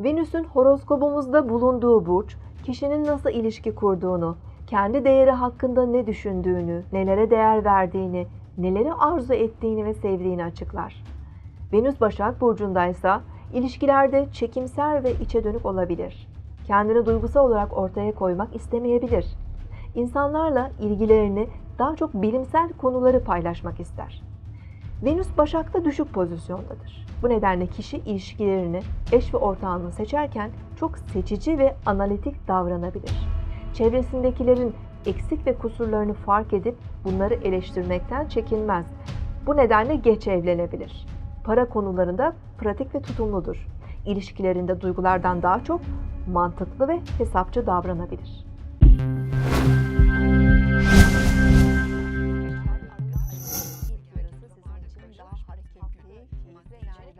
Venüs'ün horoskobumuzda bulunduğu burç, kişinin nasıl ilişki kurduğunu, kendi değeri hakkında ne düşündüğünü, nelere değer verdiğini, neleri arzu ettiğini ve sevdiğini açıklar. Venüs Başak Burcu'ndaysa ilişkilerde çekimser ve içe dönük olabilir. Kendini duygusal olarak ortaya koymak istemeyebilir. İnsanlarla ilgilerini daha çok bilimsel konuları paylaşmak ister. Venüs Başak'ta düşük pozisyondadır. Bu nedenle kişi ilişkilerini, eş ve ortağını seçerken çok seçici ve analitik davranabilir. Çevresindekilerin eksik ve kusurlarını fark edip bunları eleştirmekten çekinmez. Bu nedenle geç evlenebilir. Para konularında pratik ve tutumludur. İlişkilerinde duygulardan daha çok mantıklı ve hesapçı davranabilir.